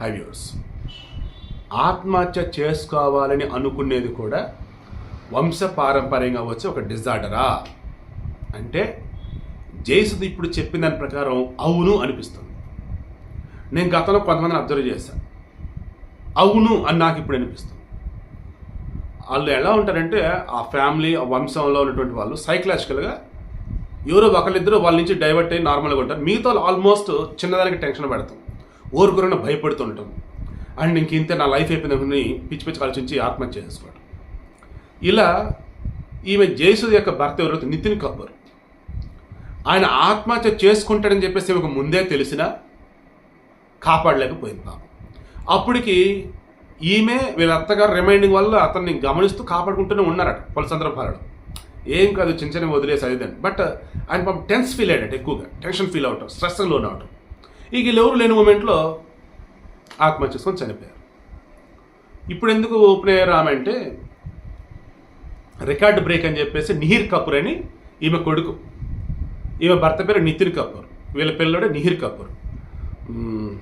హైవ్యూర్స్ ఆత్మహత్య చేసుకోవాలని అనుకునేది కూడా వంశ పారంపర్యంగా వచ్చే ఒక డిజార్డరా అంటే జేసుది ఇప్పుడు చెప్పిన దాని ప్రకారం అవును అనిపిస్తుంది. నేను గతంలో కొంతమందిని అబ్జర్వ్ చేశాను అవును అని నాకు ఇప్పుడు అనిపిస్తుంది. వాళ్ళు ఎలా ఉంటారంటే ఆ ఫ్యామిలీ ఆ వంశంలో ఉన్నటువంటి వాళ్ళు సైకలాజికల్గా ఎవరో ఒకరిద్దరు వాళ్ళ నుంచి డైవర్ట్ అయ్యి నార్మల్గా ఉంటారు. మిగతా ఆల్మోస్ట్ చిన్నదానికి టెన్షన్ పెడతాం. ఊరుకురన్న భయపడుతుంటాం. అండ్ ఇంక ఇంతే నా లైఫ్ అయిపోయిందని పిచ్చి పిచ్చి ఆలోచించి ఆత్మహత్య చేసుకోవడం. ఇలా ఈమె జయసుద్ యొక్క భర్త ఎవరైతే నితిన్ కపూర్. ఆయన ఆత్మహత్య చేసుకుంటాడని చెప్పేసి ఒక ముందే తెలిసినా కాపాడలేకపోయింది పాపం. అప్పటికి ఈమె వీళ్ళ అత్తగారు రిమైండింగ్ వల్ల అతన్ని గమనిస్తూ కాపాడుకుంటూనే ఉన్నారట పలు సందర్భాలలో. ఏం కాదు చిన్న చిన్న వదిలేసి అదిదని బట్ ఆయన పాపం టెన్స్ ఫీల్ అయ్యాడట ఎక్కువగా. టెన్షన్ ఫీల్ అవటం స్ట్రెస్ లోన్ అవటం ఇక వీళ్ళు ఎవరు లేని మూమెంట్లో ఆత్మహత్య చేసుకొని చనిపోయారు. ఇప్పుడు ఎందుకు ఓపెన్ అయ్యారు ఆమె అంటే రికార్డ్ బ్రేక్ అని చెప్పేసి నిహిర్ కపూర్ అని ఈమె కొడుకు. ఈమె భర్త పేరు నితిన్ కపూర్. వీళ్ళ పిల్లడు నిహిర్ కపూర్. మ్మ్.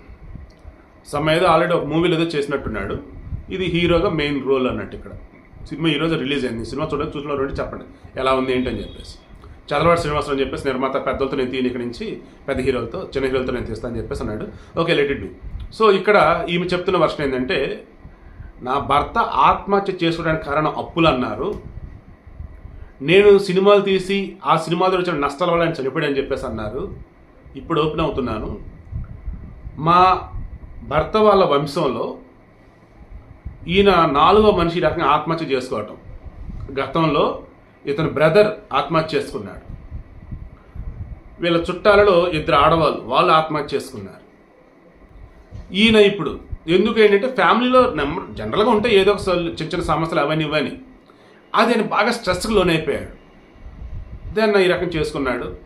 సమ్ ఏదో ఆల్రెడీ ఒక మూవీలో ఏదో చేసినట్టున్నాడు. ఇది హీరోగా మెయిన్ రోల్ అన్నట్టు ఇక్కడ. సినిమా ఈరోజు రిలీజ్ అయింది. సినిమా చూడండి చూసిన రెండు చెప్పండి. ఎలా ఉంది ఏంటి అని చెప్పేసి. చదలవాడి శ్రీనివాసరావు అని చెప్పేసి నిర్మాత పెద్దలతో నేను తీయని ఇక్కడ నుంచి పెద్ద హీరోలతో చిన్న హీరోలతో నేను తీస్తాను అని చెప్పేసి అన్నాడు. ఓకే లెటెడ్ బి సో ఇక్కడ ఈమె చెప్తున్న వర్షన్ ఏంటంటే నా భర్త ఆత్మహత్య చేసుకోవడానికి కారణం అప్పులు అన్నారు. నేను సినిమాలు తీసి ఆ సినిమాలో వచ్చిన నష్టాల వల్ల ఆయన చనిపోయాడని చెప్పేసి అన్నారు. ఇప్పుడు ఓపెన్ అవుతున్నాను. మా భర్త వాళ్ళ వంశంలో ఈయన నాలుగో మనిషి రకంగా ఆత్మహత్య చేసుకోవటం. గతంలో ఇతని బ్రదర్ ఆత్మహత్య చేసుకున్నాడు. వీళ్ళ చుట్టాలలో ఇద్దరు ఆడవాళ్ళు వాళ్ళు ఆత్మహత్య చేసుకున్నారు. ఈయన ఇప్పుడు ఎందుకు ఏంటంటే ఫ్యామిలీలో నెంబర్ జనరల్గా ఉంటే ఏదో ఒక చిన్న చిన్న సమస్యలు అవన్నీ ఇవ్వని. అది ఆయన బాగా స్ట్రెస్కి లోనైపోయాడు. దాన్ని ఈ రకం చేసుకున్నాడు.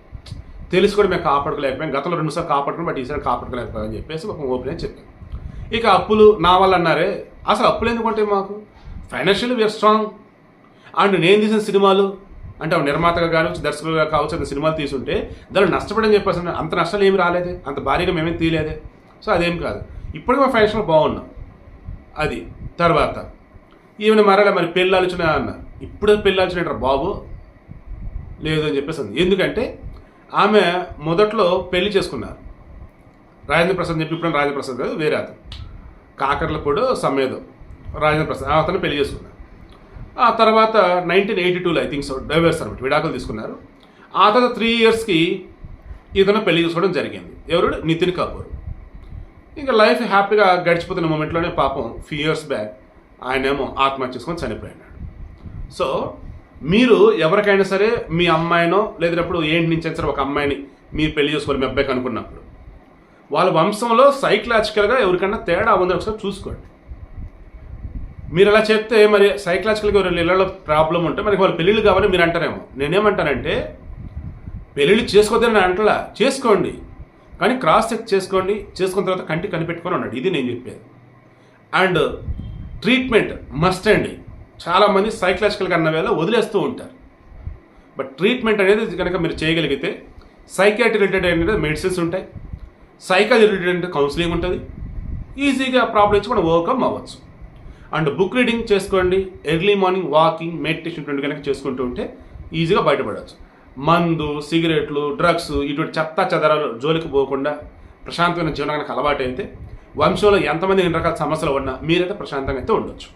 తెలిసి కూడా మేము కాపాడుకోలేకపోయాం. గతంలో రెండుసార్లు కాపాడుకుని బట్ ఈసారి కాపాడుకోలేకపోయాం అని చెప్పేసి ఒక ఓపెన్ చెప్పాను ఇక అప్పులు నా వల్ల అన్నారే. అసలు అప్పులు ఎందుకంటే మాకు? Financial we are strong. అండ్ నేను తీసిన సినిమాలు అంటే ఒక నిర్మాతగా కావచ్చు దర్శకులుగా కావచ్చు అంత సినిమాలు తీసుంటే దానిలో నష్టపడని చెప్పేసి అంత నష్టాలు ఏమి రాలేదే అంత భారీగా మేమేం తీయలేదే. సో అదేం కాదు. ఇప్పటికీ మా ఫ్యాషన్లో బాగున్నాం. అది తర్వాత. ఈవెన మరలా మరి పెళ్ళి ఆలోచన అన్న. ఇప్పుడు పెళ్ళి ఆలోచన బాబు. లేదు అని చెప్పేసి అంది ఎందుకంటే ఆమె మొదట్లో పెళ్ళి చేసుకున్నారు. రాజేంద్ర ప్రసాద్ చెప్పి ఇప్పుడు రాజేంద్ర ప్రసాద్ కాదు వేరే అతను. కాకర్లపూడు సమ్మేదో రాజేంద్ర ప్రసాద్ ఆ అతను పెళ్ళి చేసుకున్నారు. ఆ తర్వాత నైన్టీన్ ఎయిటీ టూలో ఐ థింక్ సో డైవర్స్ అనమాట విడాకులు తీసుకున్నారు. ఆ తర్వాత త్రీ ఇయర్స్కి ఇతను పెళ్ళి చేసుకోవడం జరిగింది. ఎవరు నితిన్ కపూర్. ఇంకా లైఫ్ హ్యాపీగా గడిచిపోతున్న మూమెంట్లోనే పాపం ఫ్యూ ఇయర్స్ బ్యాక్ ఆయనేమో ఆత్మహత్య చేసుకొని చనిపోయినాడు. సో మీరు ఎవరికైనా సరే మీ అమ్మాయినో లేదన్నప్పుడు ఏంటి నుంచి సరే ఒక అమ్మాయిని మీరు పెళ్ళి చేసుకోవాలి మీ అబ్బాయికి అనుకున్నప్పుడు వాళ్ళ వంశంలో సైకలాజికల్గా ఎవరికైనా తేడా ఉందని ఒకసారి చూసుకోండి. మీరు అలా చెప్తే మరి సైకలాజికల్గా రెండు ఇళ్ళలో ప్రాబ్లం ఉంటే మనకి వాళ్ళు పెళ్ళిళ్ళు కావాలని మీరు అంటారేమో. నేనేమంటానంటే పెళ్ళిళ్ళు చేసుకోవద్దని నేను అంటలా. చేసుకోండి. కానీ క్రాస్ చెక్ చేసుకోండి. చేసుకున్న తర్వాత కంటి కనిపెట్టుకొని ఉన్నాడు ఇది నేను చెప్పేది. అండ్ ట్రీట్మెంట్ మస్ట్ అండి. చాలామంది సైకలాజికల్గా అన్న వేళ వదిలేస్తూ ఉంటారు. బట్ ట్రీట్మెంట్ అనేది కనుక మీరు చేయగలిగితే సైకాట్రీ రిలేటెడ్ అనేది మెడిసిన్స్ ఉంటాయి. సైకాలజీ రిలేటెడ్ కౌన్సిలింగ్ ఉంటుంది. ఈజీగా ప్రాబ్లమ్స్ వచ్చి మనం ఓవర్కమ్ అవ్వచ్చు. అండ్ బుక్ రీడింగ్ చేసుకోండి. ఎర్లీ మార్నింగ్ వాకింగ్ మెడిటేషన్ ఇటువంటి కనుక చేసుకుంటూ ఉంటే ఈజీగా బయటపడవచ్చు మందు సిగరెట్లు డ్రగ్స్ ఇటువంటి చెత్త చెదరాలు జోలికి పోకుండా ప్రశాంతమైన జీవనానికి అలవాటు అయితే వంశంలో ఎంతమంది ఎన్ని రకాల సమస్యలు ఉన్నా మీరైతే ప్రశాంతంగా అయితే ఉండొచ్చు.